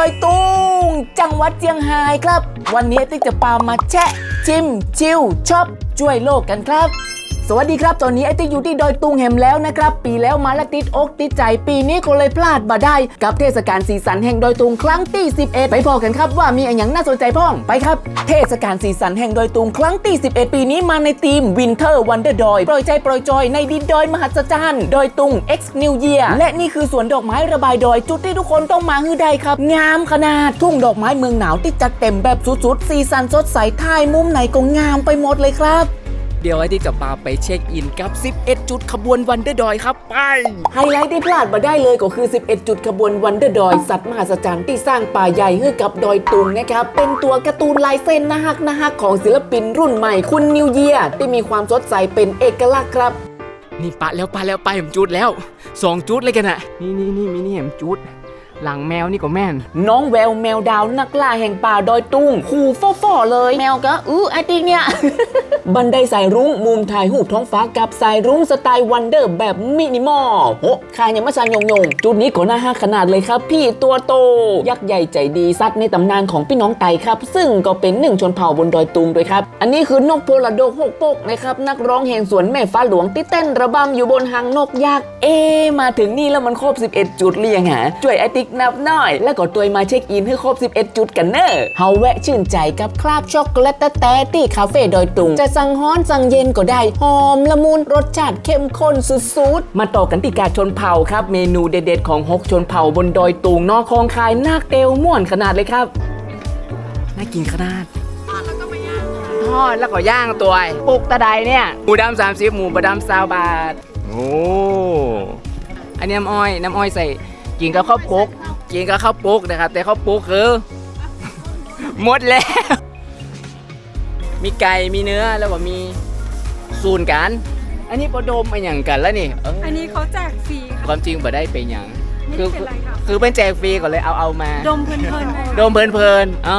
อยตุงจังหวัดเจียงไฮ้ครับ วันนี้ติ๊กจะปามาแชะชิมชิวชอบช่วยโลกกันครับ สวัสดีครับ ตอนนี้ไอติ๊กอยู่ที่ดอยตุงแห่มแล้วนะครับ ปีแล้วมาละติดอกติดใจปีนี้ก็เลยพลาดมาได้ กับเทศกาลสีสันแห่งดอยตุงครั้งที่ 11 ไปพอกันครับว่ามีอะไรอย่างน่าสนใจพ้องไปครับ เทศกาลสีสันแห่งดอยตุงครั้งที่ 11 ปีนี้มาในธีม Winter Wonder ดอยปล่อยใจปล่อยจอยในดินดอยมหัศจรรย์ดอยตุง X New Year และนี่คือสวนดอกไม้ระบายดอยจุดที่ทุกคนต้องมาฮือใดครับ งามขนาดทุ่งดอกไม้เมืองหนาวที่จัดเต็มแบบสุดๆสีสันสดใสท่ายมุมไหนก็งามไปหมดเลยครับ เดี๋ยวไอ้ที่จะพาไปเช็คอินกับ 11 จุดขบวนวันเดอร์ดอยครับไป ไฮไลท์ที่พลาดมาได้เลยก็คือ 11 จุดขบวนวันเดอร์ดอยสัตว์มหัศจรรย์ที่สร้างป่าใหญ่ให้กับดอยตุงนะครับ เป็นตัวการ์ตูนลายเส้นนะฮักนะฮักของศิลปินรุ่นใหม่คุณนิวเยียที่มีความสดใสเป็นเอกลักษณ์ครับ นี่ปะแล้วปะแล้วไปผมจุดแล้วสองจุดเลยกันอะนี่นี่นี่มินี่เห็มจุด หลังแมวนี่ก็แม่น น้องแววแมวดาวนักล่าแห่งป่าดอยตุงขู่ฟ่อๆเลย แมวก็อื้อไอติกเนี่ย บันไดสายรุ้งมุมถ่ายรูปท้องฟ้ากับสายรุ้งสไตล์วันเดอร์แบบมินิมอลโหคายยังไม่ชานยงยงจุดนี้ก็น่าฮักขนาดเลยครับ พี่ตัวโต ยักษ์ใหญ่ใจดีซัดในตำนานของพี่น้องไตครับ ซึ่งก็เป็นหนึ่งชนเผ่าบนดอยตุงด้วยครับ อันนี้คือนกโพลาโดหกโปกนะครับนักร้องแห่งสวนแม่ฟ้าหลวงที่เต้นระบำอยู่บนหางนกยักษ์เอะมาถึงนี่แล้วมันครบ 11 จุดเรียงหาช่วยไอติ๊กนับหน่อย แล้วก็ตัวมาเช็คอินให้ครบ 11 จุดกันเนอะเฮาแวะชื่นใจกับคราบช็อกโกแลตแต้ๆที่คาเฟ่ดอยตุง จะสั่งฮ้อนสั่งเย็นก็ได้ หอมละมุนรสชาติเข้มข้นสุดๆ มาต่อกันที่กาชนเผ่าครับ เมนูเด็ดๆของฮกชนเผ่าบนดอยตุงนอกคลองคายนาคเตลม่วนขนาดเลยครับ น่ากินขนาดทอดแล้วก็ย่างตัวปลุกตะไดเนี่ย หมูดำสามสิบหมูบะดำซาวบาท โอ้ อันนี้น้ำอ้อย น้ำอ้อยใส่ กินกับข้าวโพกกินกับข้าวโพกนะครับ แต่ข้าวโพกคือหมดแล้ว มีไก่มีเนื้อแล้วก็มีสูนกัน อันนี้ปอดมอันอย่างกันแล้วนี่เอออันนี้เขาแจกฟรีค่ะความจริงบ่ได้เป็นอย่างไม่ คือเป็นไรค่ะคือเป็นแจกฟรีก่อนเลยเอาเอามา ดมเพลินๆไปโดมเพลินๆอ๋อ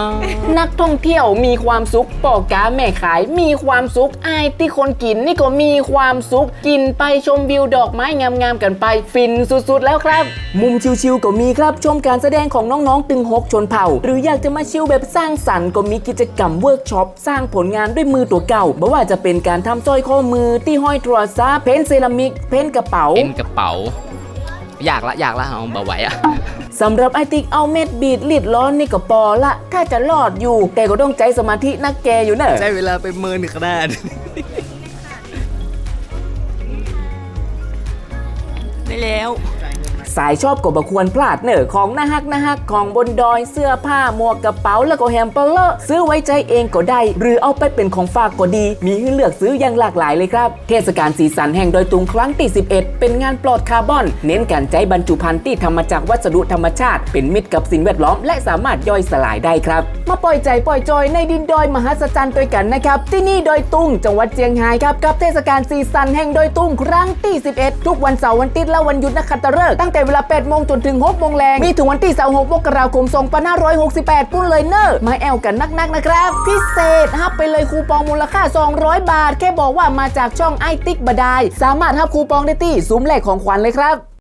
นักท่องเที่ยวมีความสุขปอกาแม่ขาย มีความสุขไอ้ายที่คนกินนี่ก็มีความสุขกินไปชมวิวดอกไม้งามๆกันไป ฟินสุดๆแล้วครับ มุมชิวๆก็มีครับชมการแสดงของน้องๆตึงหกชนเผ่า หรืออยากจะมาชิลแบบสร้างสรรค์ก็มีกิจกรรมเวิร์กช็อปสร้างผลงานด้วยมือตัวเก่าไม่ว่าจะเป็นการทำสร้อยข้อมือที่ห้อยโทรศัพท์เพ้นท์เซรามิก เพ้นท์กระเป๋า เป็นกระเป๋า อยากละอยากละเอาเบาไหวอะสำหรับไอติ๊กเอาเม็ดบีดลิดร้อนนี่ก็ปอละ ถ้าจะรอดอยู่แต่ก็ต้องใจสมาธินักแกอยู่เนอะใช้เวลาไปเมินขนาดได้แล้ว สายชอบก็บควรพลาดเนอของน่าฮักน่าฮักของบนดอยเสื้อผ้าหมวกกระเป๋าแล้วก็แฮมเปอร์เลอร์ซื้อไว้ใจเองก็ได้ หรือเอาไปเป็นของฝากก็ดี มีให้เลือกซื้ออย่างหลากหลายเลยครับ เทศกาลสีสันแห่งดอยตุงครั้งที่ 11 เป็นงานปลอดคาร์บอน เน้นการใช้บรรจุภัณฑ์ที่ทำมาจากวัสดุธรรมชาติ เป็นมิตรกับสิ่งแวดล้อม และสามารถย่อยสลายได้ครับมาปล่อยใจปล่อยจอยในดินดอยมหัศจรรย์ด้วยกันนะครับที่นี่ดอยตุงจังหวัดเจียงไฮ้ครับกับเทศกาลสีสันแห่งดอยตุงครั้งที่ 11 ทุกวันเสาร์วันอาทิตย์และวันหยุดนักขัตฤกษ์ตั้งแต่เวลา8โมงจนถึง6โมงแรงมีถึงวันที่26มกราคม2568ปุ้นเลยเนอร์มาแอลกันนักๆนะครับ พิเศษฮับไปเลยคูปองมูลค่า 200 บาท แค่บอกว่ามาจากช่องไอติ๊กบดาย สามารถฮับคูปองได้ที่ซุ้มแรกของขวัญเลยครับ